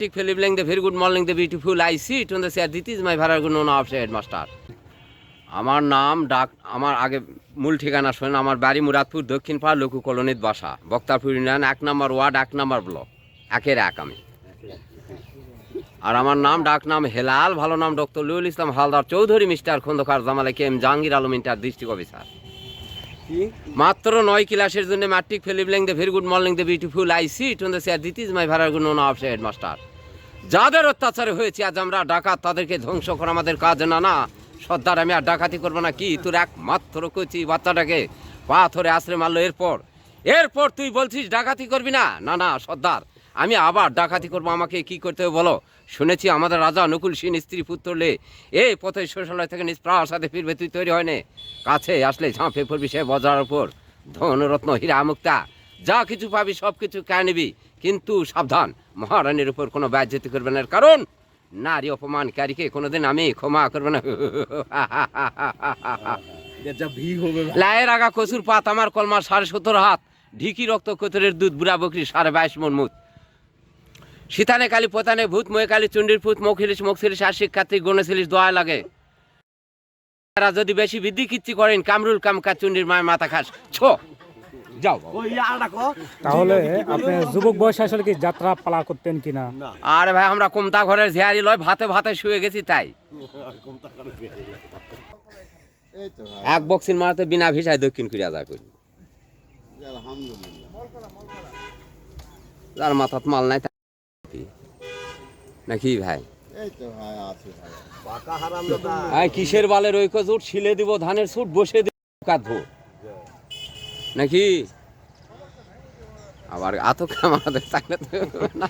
Tik Philip the very good morning, the beautiful I see it on the say this is my known of headmaster. আমার নাম ডাক আমার আগে মূল ঠিকানা শোনেন আমার বাড়ি মুরাদপুর দক্ষিণ পাড়া লঘু কলোনির বাসা বক্তারপুর ইউনিয়ন এক নম্বর ওয়ার্ড এক নম্বর ব্লক একের এক আমি। আর আমার নাম ডাক নাম হেলাল ভালো নাম ডক্টর লুল Islam Haldar Chowdhury mister Khandakar জামালে K M Jahangir Alam inter district officer. মাত্র নয় ক্লাসের জন্য matric ফেলিবলেং the very good morning the beautiful I sit on the sir this is my good known of headmaster যাদের অত্যাচারে হয়েছে, আজ আমরা ডাকাত, তাদেরকে ধ্বংস করা আমাদের কাজ না না। সর্দার, আমি আর ডাকাতি করব না, কি? তোর একমাত্র কচি বাচ্চাটাকে পাথরে আশ্রে মারলো এরপর। এরপর তুই বলছিস, ডাকাতি করবি না? না না, সর্দার। আমি আবার ডাকাতি করব আমাকে কি করতে হবে বলো? শুনেছি আমাদের রাজা নকুল সিং স্ত্রী পুত্র লে এই পথে শৌচালয় থেকে নিষ্প্রাসাদে ফিরবে তুই তৈরি হয় নে। কাছে আসলে ঝাঁপে পড়বি সে বজার ওপর ধনরত্ন হীরা মুক্তা যা কিছু পাবি সব কিছু কেড়ে নিবি। কিন্তু সাবধান মহারানীর উপর কোনো ব্যাজ্যতি করবে না কারণ? নারী অপমানকারীকে কোনোদিন আমি ক্ষমা করবে না। লায়ের আগা কচুর পাত আমার কলমার সাড়ে সত্তর হাত। ঢিকি রক্ত কোতরের দুধ বুড়া বকরি সাড়ে বাইশ মন মুত। শীতানে কালী পোতানে ভূত ময়ে কালী চুন্ডির ফুত মখিলিস মকসিলিস আর শিক্ষার্থী গণেছিলিস দোয়া লাগে। তারা যদি বেশি বৃদ্ধি কিচ্ছি করেন কামরুল কামকা চুন্ডির মায়ের মাথা খাস। ছো। যাও তাহলে আপনি যুবক বয়সে আসলে কি যাত্রা পালা করতেন কিনা? আরে ভাই আমরা কমতা ঘরের ঝিয়ারি লয় ভাতে ভাতে শুয়ে গেছি তাই। এই তো ভাই এক বক্সির মারাতে বিনা ভিসায় দক্ষিণ কোরিয়া যা করি যার মাথাত মাল নাই নাকি ভাই? এই কিসের বালের রইক জুট? ছিলে দিব ধানের সুট বসে দিব কাঁদবো নাকি? আবার আতক আমাদের থাকলে তো না